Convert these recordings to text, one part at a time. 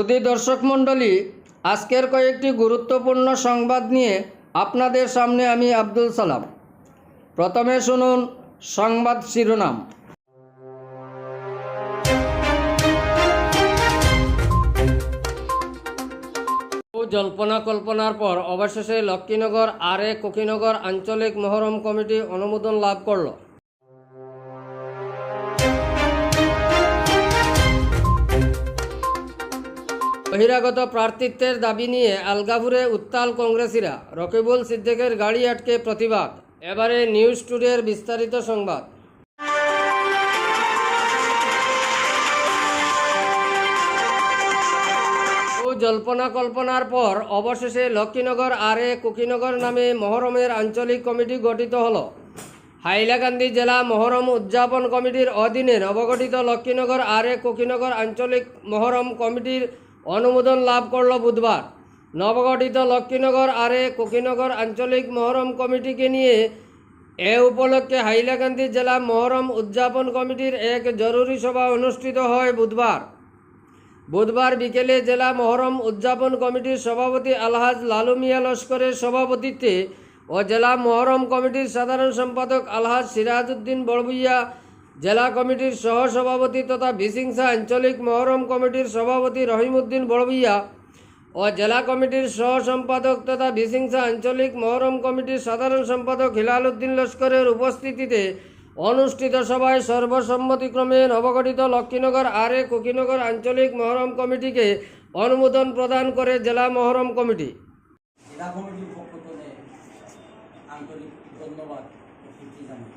সুধী দর্শক মণ্ডলী, আজকের কয়েকটি গুরুত্বপূর্ণ সংবাদ নিয়ে আপনাদের সামনে আমি আব্দুল সালাম। প্রথমে শুনুন সংবাদ শিরোনাম। জল্পনা কল্পনার পর অবশেষে লক্ষ্মীনগর আর এ কুকিনগর আঞ্চলিক মহরম কমিটি অনুমোদন লাভ করল। বহিরাগত প্রার্থিত্বের দাবি নিয়ে আলগাপুরে উত্তাল কংগ্রেসীরা রকিবুল সিদ্দিকের গাড়ি আটকে প্রতিবাদ। এবারে নিউজ টুডের বিস্তারিত সংবাদ। জল্পনা কল্পনার পর অবশেষে লক্ষ্মীনগর আর এ কুকিনগর নামে মহরমের আঞ্চলিক কমিটি গঠিত হল। হাইলাকান্দি জেলা মহরম উদযাপন কমিটির অধীনে নবগঠিত লক্ষ্মীনগর আর এ কুকিনগর আঞ্চলিক মহরম কমিটির অনুমোদন লাভ করল বুধবার। নবগঠিত লক্ষ্মীনগর আর কুকিনগর আঞ্চলিক মহরম কমিটিকে নিয়ে এ উপলক্ষে হাইলাকান্দি জেলা মহরম উদযাপন কমিটির এক জরুরি সভা অনুষ্ঠিত হয় বুধবার। বুধবার বিকেলে জেলা মহরম উদযাপন কমিটির সভাপতি আলহাজ লালু মিয়া লস্করের সভাপতিত্বে ও জেলা মহরম কমিটির সাধারণ সম্পাদক আলহাজ সিরাজউদ্দিন বড়ভুইয়া জেলা কমিটির সহ সভাপতি তথা বিসিংসা আঞ্চলিক মহরম কমিটির সভাপতি রহিমউদ্দিন বড়ভুইয়া ও জেলা কমিটির সহ সম্পাদক তথা বিসিংসা আঞ্চলিক মহরম কমিটির সাধারণ সম্পাদক হিলাল উদ্দিন লস্করের উপস্থিতিতে অনুষ্ঠিত সভায় সর্বসম্মতিক্রমে নবগঠিত লক্ষ্মীনগর আর এ কুকিনগর আঞ্চলিক মহরম কমিটিকে অনুমোদন প্রদান করে জেলা মহরম কমিটি। জেলা কমিটির পক্ষ থেকে আন্তরিক ধন্যবাদ ও কীর্তি জানাই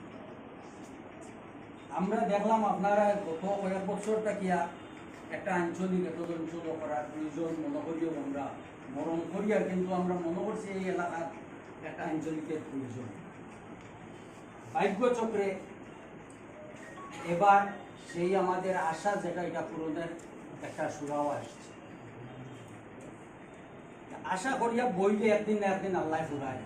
আমরা দেখলাম আপনারা গত কয়েক বছর থাকিয়া একটা আঞ্চলিক একত্রিত করার প্রয়োজন মনে করিও আমরা মরণ করিয়া কিন্তু আমরা মনে করছি এই এলাকার একটা আঞ্চলিকের প্রয়োজন ভাগ্যচক্রে এবার সেই আমাদের আশা যেটা, এটা পূরণের একটা সুরাও আসছে। আশা করিয়া বইলে একদিন না একদিন আল্লাহ ফুরায়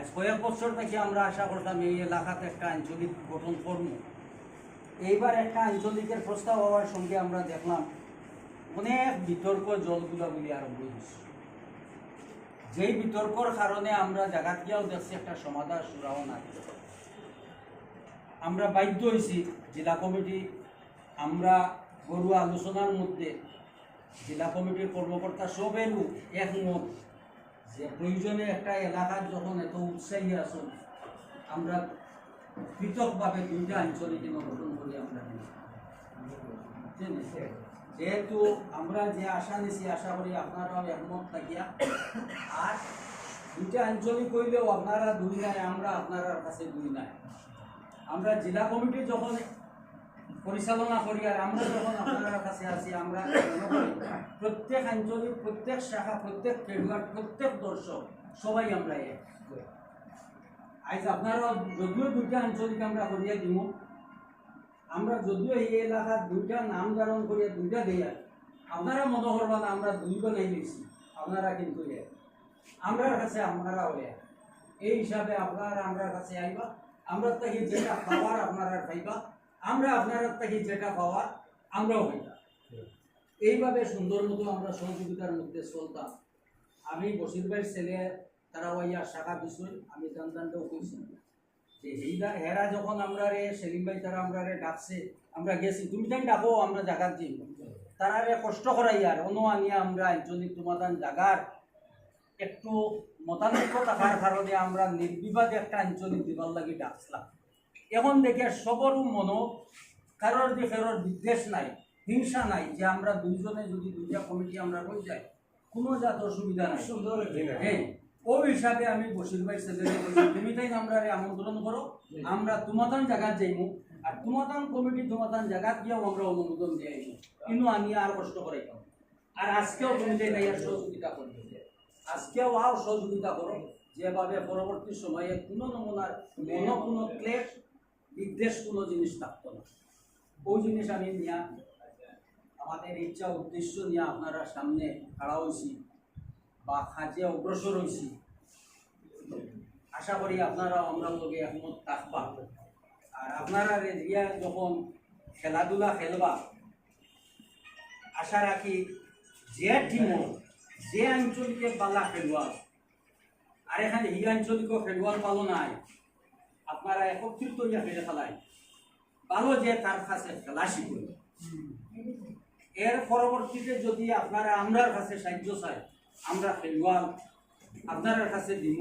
আজ কয়েক বছর থেকে আমরা আশা করতাম এই এলাকাতে একটা আঞ্চলিক গঠন করব। এইবার একটা আঞ্চলিকের প্রস্তাব হওয়ার সঙ্গে আমরা দেখলাম অনেক বিতর্ক জলগুলা বলি আরম্ভ হয়েছে। যেই বিতর্কর কারণে আমরা জায়গা গিয়েও দেখছি একটা সমাধান সুরাও নাই। আমরা বাধ্য হয়েছি জেলা কমিটি, আমরা গরু আলোচনার মধ্যে জেলা কমিটির কর্মকর্তা সবেরও একমত যে প্রয়োজনে একটা এলাকার যখন এত উৎসাহী আসুন আমরা পৃথকভাবে দুইটা আঞ্চলিক গঠন করি আমরা? যেহেতু আমরা যে আশা নিছি, আশা করি আপনারাও একমত থাকিয়া। আর দুইটা আঞ্চলিক হইলেও আপনারা দুই নাই আমরা আপনার কাছে দুই নাই আমরা জেলা কমিটি যখন পরিচালনা করি আর আমরা যখন আপনার কাছে আসি আমরা প্রত্যেক আঞ্চলিক, প্রত্যেক শাখা, প্রত্যেক খেলোয়াড়, প্রত্যেক দর্শক, সবাই আমরা এক আজ আপনারা যদিও দুইটা আঞ্চলিক আমরা করিয়া দিব, আমরা যদিও এই এলাকার দুইটা নাম ধারণ করিয়া দুইটা দেয়া, আপনারা মনে করবা না আমরা দুই বানাই দিয়েছি, আপনারা কিন্তু এক। আমরার কাছে আপনারাও এক। এই হিসাবে আপনারা আমরার কাছে আইবা, আমরা থেকে যেটা পাওয়ার আপনারা পাইবা আমরা আপনার থেকে যেটা পাওয়ার, আমরাও পাইবা এইভাবে সুন্দর মতো আমরা সহযোগিতার মধ্যে চলতাম। আমি বসির ভাইয়ের ছেলে, তারা ওইয়া শাখা বিষয় আমি দান্তানটাও কইছি যে হেইরা হেরা যখন আমরা রে, সেলিম ভাই তারা আমরা রে ডাকছে, আমরা গেছি, তুমি তাই ডাকো, আমরা জাগাত যাই তারা রে কষ্ট করাই আর, অন্য আনিয়া আমরা আঞ্চলিক তোমাদান জাগার। একটু মতানৈক্য থাকার কারণে আমরা নির্বিবাদে একটা আঞ্চলিক দিবার লাগি ডাকছিলাম। এখন দেখে সবরও মনো কারোর যে কারোর বিদ্বেষ নাই হিংসা নাই যে আমরা দুইজনে যদি দুইটা কমিটি আমরা হয়ে যাই কোনো জাত অসুবিধা নাই। সুন্দর হ্যাঁ ও হিসাবে আমি বসির ভাই ছেলেকে বলছি তুমি তাই আমরা রে আমন্ত্রণ করো আমরা তোমাতান জায়গা যাইমু আর তোমাতান কমিটি তোমাতান জায়গা গিয়েও আমরা অনুমোদন দিয়ে আইমু কিন্তু আনিয়া আর কষ্ট করাইতাম আর আজকেও তুমি তাই নাই আর সহযোগিতা করবে আজকেও আও সহযোগিতা করো যেভাবে পরবর্তী সময়ে কোনো নমুনার কোনো কোনো ক্লেশ বিদ্বেষ কোনো জিনিস থাকতো না। ওই জিনিস আমি নিয়া আমাদের ইচ্ছা, উদ্দেশ্য নিয়ে আপনারা সামনে খাড়া হয়েছি বা কাজে অগ্রসর হয়েছি। আশা করি আপনারা, আমরা লগে একমত থাকবা। আর আপনারা রেজিয়া যখন খেলাধুলা খেলবা, আশা রাখি যে টিমও যে আঞ্চলিকে পালা খেলোয়াড়, আর এখানে এই আঞ্চলিক খেলোয়াড় পালো নাই। আপনারা একত্রিত হইয়া খেলে খেলায় ভালো যে তার কাছে খেলা শিখুন এর পরবর্তীতে যদি আপনারা আমরার কাছে সাহায্য চাই, আমরা খেলোয়াড় আপনার কাছে দিব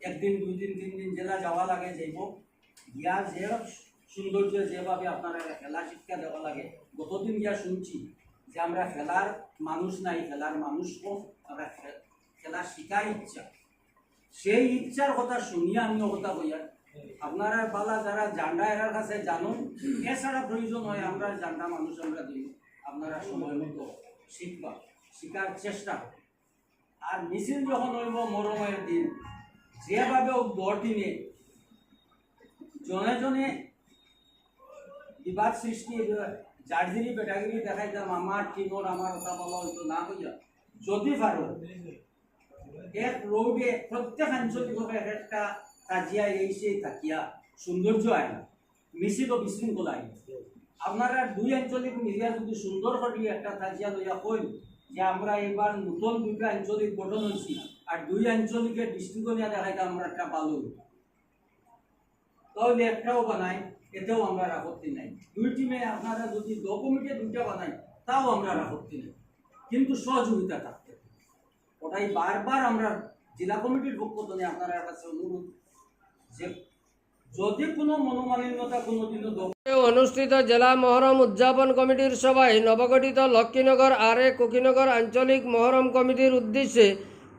একদিন দুই দিন তিন দিন জেলা যাওয়া লাগে, যাইব। গিয়া যে সৌন্দর্য যেভাবে আপনারা খেলা শিক্ষা দেওয়া লাগে, গতদিন গিয়া শুনছি যে আমরা খেলার মানুষ নাই, খেলার মানুষ আমরা খেলা শিখার ইচ্ছা। সেই ইচ্ছার কথা শুনিয়া আমি কথা বইয়া আপনারা বালা যারা জান্ডা এরার কাছে জানুন, এছাড়া প্রয়োজন হয় আমরা জান্ডা মানুষ আমরা দিই। আপনারা সময় মতো শিখবা, শিখার চেষ্টা। আর মিছিল যখন হইব মরমের দিন, যেভাবে দিনে, জনে জনে বিবাদ সৃষ্টি জার্জিরি বেটাগিরি দেখাইতাম, আমার টিমর, আমার কথা বলা হইতো না হইয়া যদি পারো, এক রোডে প্রত্যেক আঞ্চলিক এক একটা কাজিয়া এই সেই সৌন্দর্য আয় না মিছিল ও বিশৃঙ্খলা আপনারা দুই আঞ্চলিক মিলিয়া যদি সুন্দর করে একটা কাজিয়া লইয়া কইল যে আমরা এবার নতুন দুইটা আঞ্চলিক গঠন হয়েছি আর দুই আঞ্চলিকের দৃষ্টিকোণ দেখাইতে আমরা একটা পালো তাহলে একটাও বানাই, এতেও আমরা আপত্তি নাই। দুই টিমে আপনারা যদি দ কমিটি দুইটা বানাই, তাও আমরা আপত্তি নেই। কিন্তু সহযোগিতা থাকতে ওটাই বারবার আমরা জেলা কমিটির পক্ষ থেকে আপনার কাছে অনুরোধ। অনুষ্ঠিত জেলা মহরম উদযাপন কমিটির সভায় নবগঠিত লক্ষ্মীনগর আর এ কুকিনগর আঞ্চলিক মহরম কমিটির উদ্দেশ্যে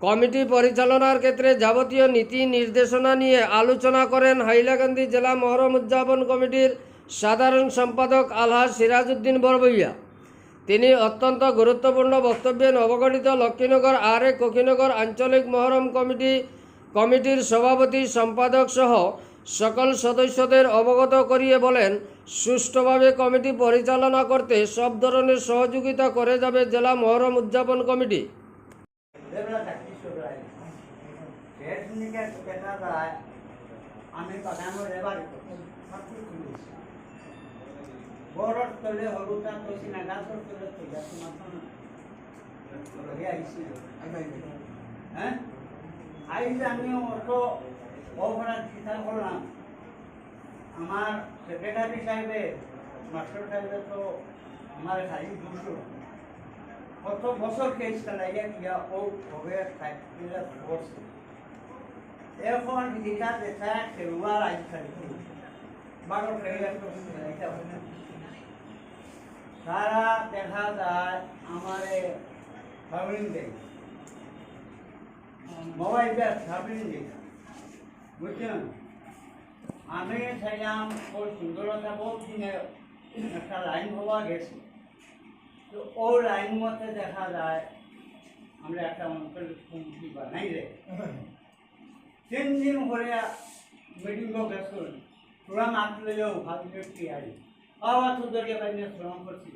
কমিটি পরিচালনার ক্ষেত্রে যাবতীয় নীতি নির্দেশনা নিয়ে আলোচনা করেন হাইলাকান্দি জেলা মহরম উদযাপন কমিটির সাধারণ সম্পাদক আলহাজ সিরাজউদ্দিন বরবইয়া। তিনি অত্যন্ত গুরুত্বপূর্ণ বক্তব্যে নবগঠিত লক্ষ্মীনগর আর এ কুকিনগর আঞ্চলিক মহরম কমিটি কমিটির সভাপতি সম্পাদক সহ সকল সদস্যদের অবগত করিয়ে বলেন, সুষ্ঠুভাবে কমিটি পরিচালনা করতে সব ধরনের সহযোগিতা করে যাবে জেলা মহরম উদযাপন কমিটি। হ্যাঁ আইজ আমি অত অপরাধ চিন্তা করলাম। আমার সেক্রেটারি সাহেবে মাস্টার সাহেবে তো আমার খালি দুশো কত বছর কেস চালাইয়া গিয়া ও সাইকেলে করছে এখন এটা দেখা খেলোয়াড় আইন খালি বারো খেলোয়াড় তো খেলাইতে হবে না। সারা দেখা যায় আমার দেয়। মোবাইলটা সাবলিন দেয় বুঝছেন? আমি চাইলাম, ওর সুন্দরতা দিনে একটা লাইন হওয়া গেছে। তো ও লাইন মতে দেখা যায়, আমরা একটা অঞ্চল বানাই রে। তিন দিন করে মিটিং গেছিল তোরা মাত লইলেও ভাবলে কি আই বাবা, তোদেরকে পাইলে শ্রম করছি।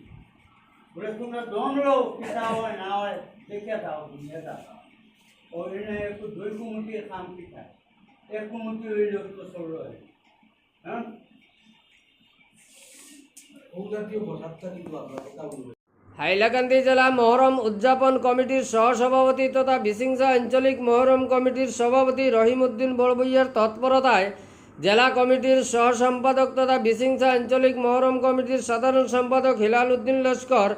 বলে, তোমরা দম লো পিতা হয় না হয় দেখে দাও দুনিয়া দাও হইলেও তো চলল হ্যাঁ জাতীয় কথাটা কিন্তু আপনার কথা বলব হাইলাকান্দি জেলা মহরম উদযাপন কমিটির সহসভাপতি তথা বিসিংসা আঞ্চলিক মহরম কমিটির সভাপতি রহিমউদ্দিন বড়বইয়ার তৎপরতায় জেলা কমিটির সহ সম্পাদক তথা বিসিংসা আঞ্চলিক মহরম কমিটির সাধারণ সম্পাদক হিলাল উদ্দিন লস্কর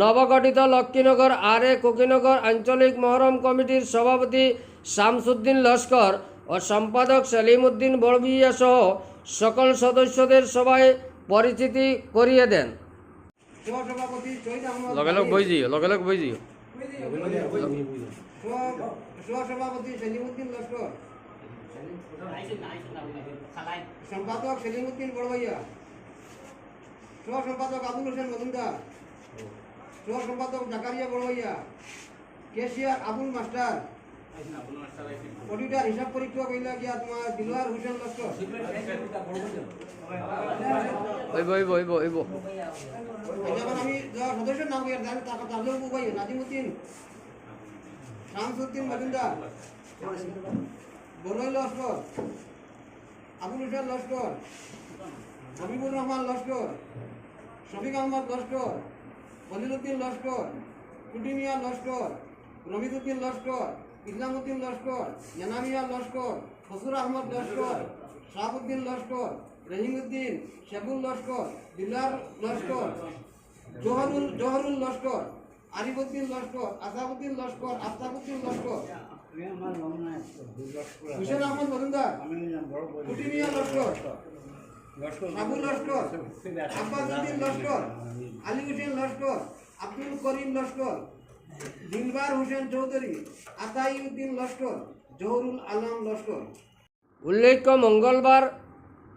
নবগঠিত লক্ষ্মীনগর আর এ কুকিনগর আঞ্চলিক মহরম কমিটির সভাপতি শামসুদ্দিন লস্কর ও সম্পাদক সেলিম উদ্দিন বড়বইয়া সহ সকল সদস্যদের সভায় পরিচিতি করিয়ে দেন। সভাপতি শহীদ আহমদ লগে লগ বই দিও লগে লগ বই দিও। সহসভাপতি সেলিমুদ্দিন লস্কর। সম্পাদক সেলিমুদ্দিন বড়ভাইয়া সহ সম্পাদক আবুল হোসেন মজুমদার। সহ সম্পাদক Zakaria Barbhuiya cashier Abul master. Auditor হিসাব পরীক্ষা কইলা গিয়া তোমার দিলওয়ার হোসেন লস্কর ওইব ওইব ওইব ওইব। যখন আমি যারা সদস্যের নাম কইয়া তাহলে তাকে তাহলেও বুবাই নাজিমুদ্দিন শামসুদ্দিন মজুমদার বড়ই লস্কর আবুল হোসেন লস্কর হাবিবুর রহমান লস্কর শফিক আহমদ লস্কর বলিলুদ্দিন লস্কর টুটিমিয়া লস্কর রমিদুদ্দিন লস্কর ইসলামউদ্দিন লস্কর জানামিয়া লস্কর ফসুর আহমদ লস্কর শাহাবুদ্দিন লস্কর রহিমউদ্দিন শেবুল লস্কর দিলার লস্কর জোহরুল জোহরুল লস্কর আরিফুদ্দিন লস্কর আসাবুদ্দিন লস্কর আফতাবুদ্দিন লস্কর। হুসেন আহমদ মজুমদার বড় লস্কর। আবুল লস্কর আব্বাস উদ্দিন লস্কর আলী হোসেন লস্কর আব্দুল করিম লস্কর দিলবার হোসেন চৌধুরী আতাই উদ্দিন লস্কর জহুরুল আলম লস্কর। উল্লেখ্য মঙ্গলবার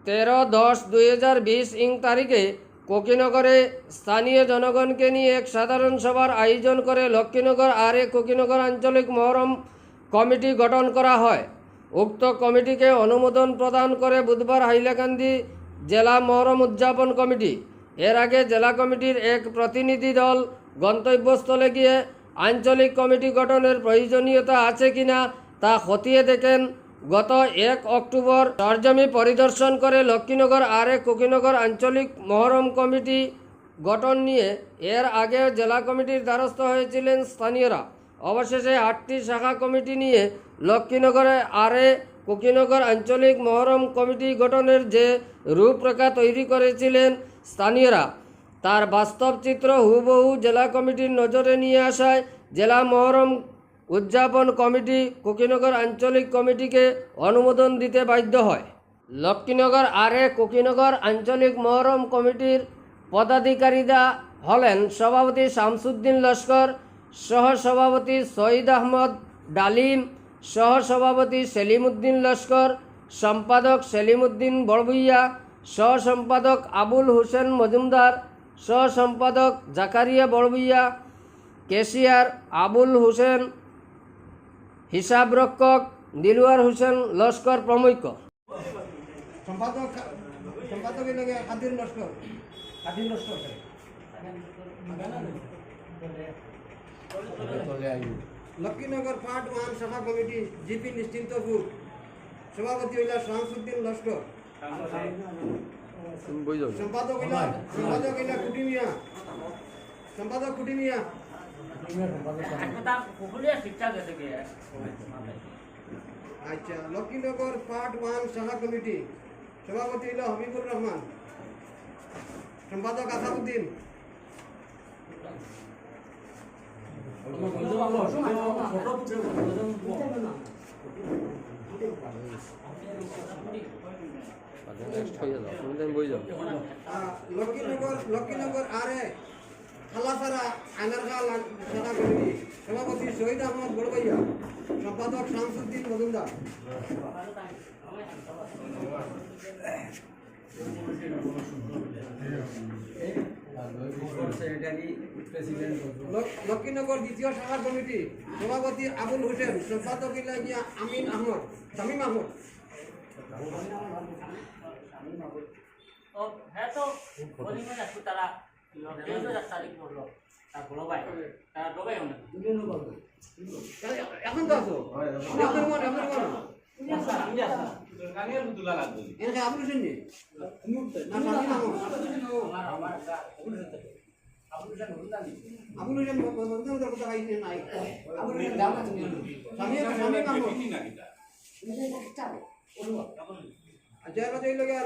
তেরো দশ দুই হাজার বিশ ইং তারিখে কোকিনগরে স্থানীয় জনগণকে নিয়ে এক সাধারণ সভার আয়োজন করে লক্ষ্মীনগর আর এ কোকিনগর আঞ্চলিক মহরম কমিটি গঠন করা হয়। উক্ত কমিটিকে অনুমোদন প্রদান করে বুধবার হাইলাকান্দি জেলা মহরম উদযাপন কমিটি। এর আগে জেলা কমিটির এক প্রতিনিধি দল গন্তব্যস্থলে গিয়ে আঞ্চলিক কমিটি গঠনের প্রয়োজনীয়তা আছে কিনা তা খতিয়ে দেখেন। গত এক অক্টোবর সরজমি পরিদর্শন করে লক্ষ্মীনগর আর এক কুকিনগর আঞ্চলিক মহরম কমিটি গঠন নিয়ে এর আগে জেলা কমিটির দ্বারস্থ হয়েছিলেন স্থানীয়রা। অবশেষে আটটি শাখা কমিটি নিয়ে লক্ষ্মীনগরে আরে কুকিনগর আঞ্চলিক মহরম কমিটি গঠনের যে রূপরেখা তৈরি করেছিলেন স্থানীয়রা, তার বাস্তব চিত্র হুবহু জেলা কমিটির নজরে নিয়ে আসায় জেলা মহরম উদযাপন কমিটি কুকিনগর আঞ্চলিক কমিটিকে অনুমোদন দিতে বাধ্য হয়। লক্ষ্মীনগর আর আরে কুকিনগর আঞ্চলিক মহরম কমিটির পদাধিকারীরা হলেন সভাপতি শামসুদ্দিন লস্কর, সহসভাপতি সঈদ আহমদ ডালিম সহসভাপতি সেলিমউদ্দিন লস্কর সম্পাদক সেলিমউদ্দিন বড়ভুইয়া সহ সম্পাদক আবুল হোসেন মজুমদার সহ সম্পাদক জাকারিয়া বড়ভুইয়া কেশিয়ার আবুল হোসেন হিসাবরক্ষক দিলওয়ার হোসেন লস্কর প্রমুখ। সম্পাদক সম্পাদকের লগে লস্কর। নষ্ট লক্ষ্মীনগর পার্ট ওয়ান শাখা কমিটি জিপি নিশ্চিন্তপুর সভাপতি হইলা শামসুদ্দিন লস্কর সম্পাদক হইলা সম্পাদক হইলা কুটিমিয়া সম্পাদক কুটিমিয়া আচ্ছা লক্ষ্মীনগর পার্ট ওয়ান শাখা কমিটি সভাপতি হইল হবিবুর রহমান সম্পাদক আসাদুদ্দিন লক্ষ্মীনগর লক্ষ্মীনগর আরে খালাসারা আঙ্গারখাল শাখা কমিটি সভাপতি শহীদ আহমদ বড়ভাইয়া সম্পাদক শামসুদ্দিন মজুমদার লক্ষ্মীনগর দ্বিতীয় শাখা কমিটি সভাপতি আবুল হোসেন সম্পাদক আমিন আহমদ শামীম আহমদ হ্যাঁ তো তারা এখন তো আছো এখন এখন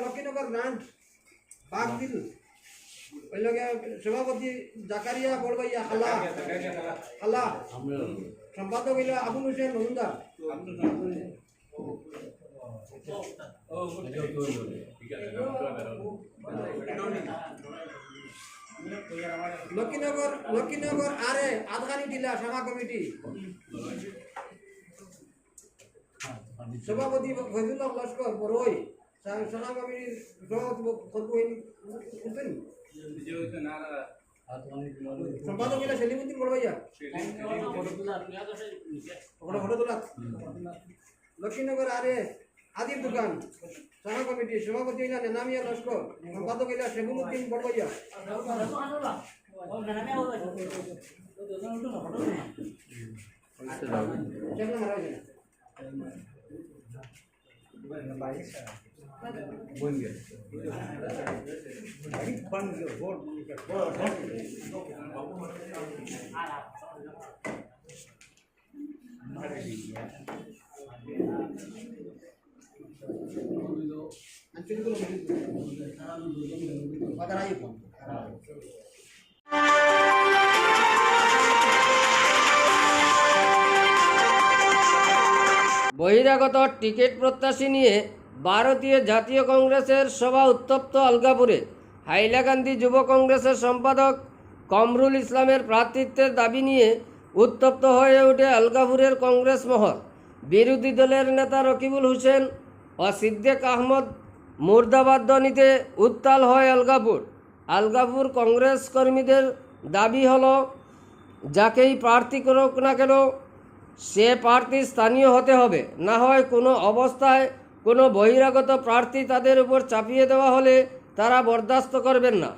লক্ষ্মীনগর ব্রাঞ্চ বাগদিল ওই লগে সভাপতি জাকারিয়া বড়ভাইয়া খালা খালা সম্পাদক হইল আবুল হোসেন মজুমদার। লক্ষ্মীনগর লক্ষ্মীনগর আরে আদগানি টিলা শাখা কমিটি। সভাপতি ফজলুল্লাহ লস্কর বড়ই শাখা কমিটির সম্পাদক সেলিমুদ্দিন বড়ভাইয়া ওখানে ঘটতলা লক্ষ্মীনগর আরে আদির দোকান শাখা কমিটি, সভাপতি হইলা নেনামিয়া লস্কর, সম্পাদক হইলা শেখুলুদ্দিন বড়ভাইয়া। শেখ না মারা গেছে আঞ্চলিক কথা নাই বহিরাগত টিকিট প্রত্যাশী নিয়ে ভারতীয় জাতীয় কংগ্রেসের সভা উত্তপ্ত আলগাপুরে। হাইলাকান্দি যুব কংগ্রেসের সম্পাদক কমরুল ইসলামের প্রার্থিত্বের দাবি নিয়ে উত্তপ্ত হয়ে ওঠে আলগাপুরের কংগ্রেস মহল। বিরোধী দলের নেতা রকিবুল হোসেন ও সিদ্দেক আহমদ মুর্দাবাদ দনিতে উত্তাল হয় আলগাপুর আলগাপুর কংগ্রেস কর্মীদের দাবি হলো, যাকেই প্রার্থী করুক না কেন, সে প্রার্থী স্থানীয় হতে হবে। না হয় কোনো অবস্থায় কোনো বহিরাগত প্রার্থী তাদের উপর চাপিয়ে দেওয়া হলে তারা বরদাস্ত করবেন না।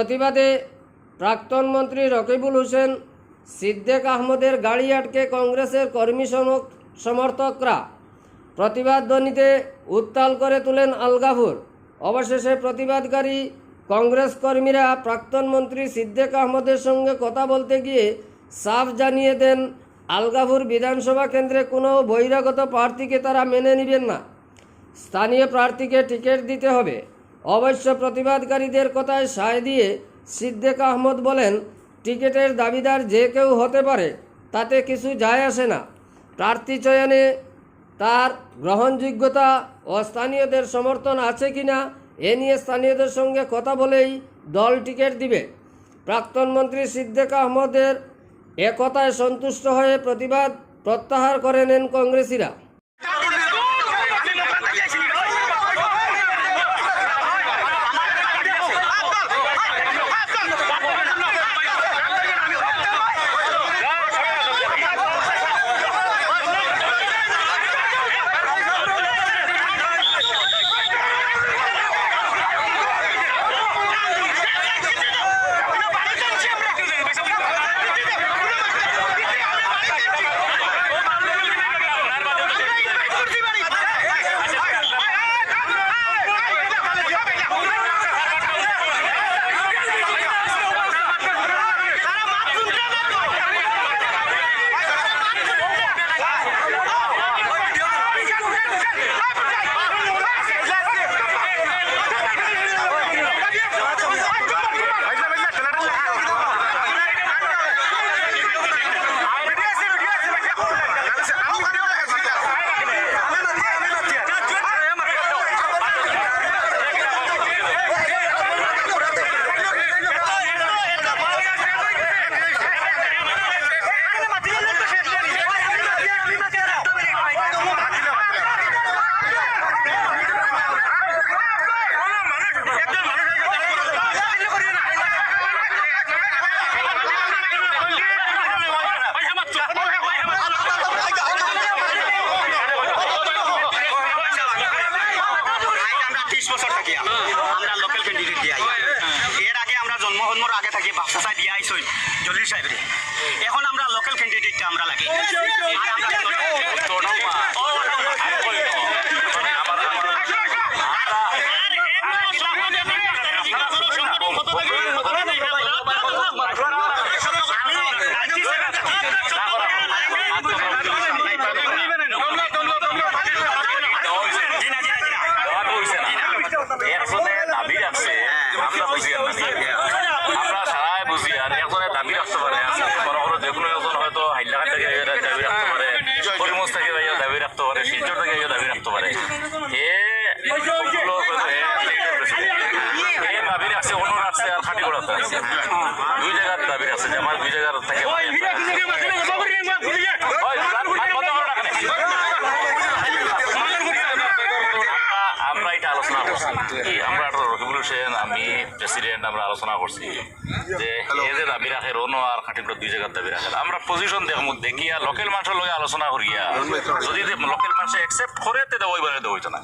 প্রতিবাদে প্রাক্তন মন্ত্রী রকিবুল হোসেন, সিদ্দেক আহমদের গাড়ি আটকে কংগ্রেসের কর্মী সমর্থকরা। প্রতিবাদ ধ্বনিতে উত্তাল করে তোলেন আলগাফুর অবশেষে প্রতিবাদকারী কংগ্রেস কর্মীরা প্রাক্তন মন্ত্রী সিদ্দেক আহমদের সঙ্গে কথা বলতে গিয়ে সাফ জানিয়ে দেন আলগাফুর বিধানসভা কেন্দ্রে কোনো বহিরাগত প্রার্থীকে তারা মেনে নেবেন না। স্থানীয় প্রার্থীকে টিকিট দিতে হবে। অবশ্য প্রতিবাদকারীদের কথায় সায় দিয়ে সিদ্দেক আহমদ বলেন, টিকিটের দাবিদার যে কেউ হতে পারে, তাতে কিছু যায় আসে না। প্রার্থী চয়নে তার গ্রহণযোগ্যতা ও স্থানীয়দের সমর্থন আছে কিনা এ নিয়ে স্থানীয়দের সঙ্গে কথা বলেই দল টিকিট দিবে। প্রাক্তন মন্ত্রী সিদ্দেক আহমদের এ কথায় সন্তুষ্ট হয়ে প্রতিবাদ প্রত্যাহার করে নেন কংগ্রেসীরা। আলোচনা করছি যে এ যে দাবি রাখে রোনো আর খাটিগুলো দুই জায়গার দাবি রাখে। আমরা পজিশন দেখ দেখিয়া লোকাল মানুষের লগে আলোচনা করিয়া যদি লোকাল মানুষে একসেপ্ট করে তে দেবো ওইবারে দেবো না।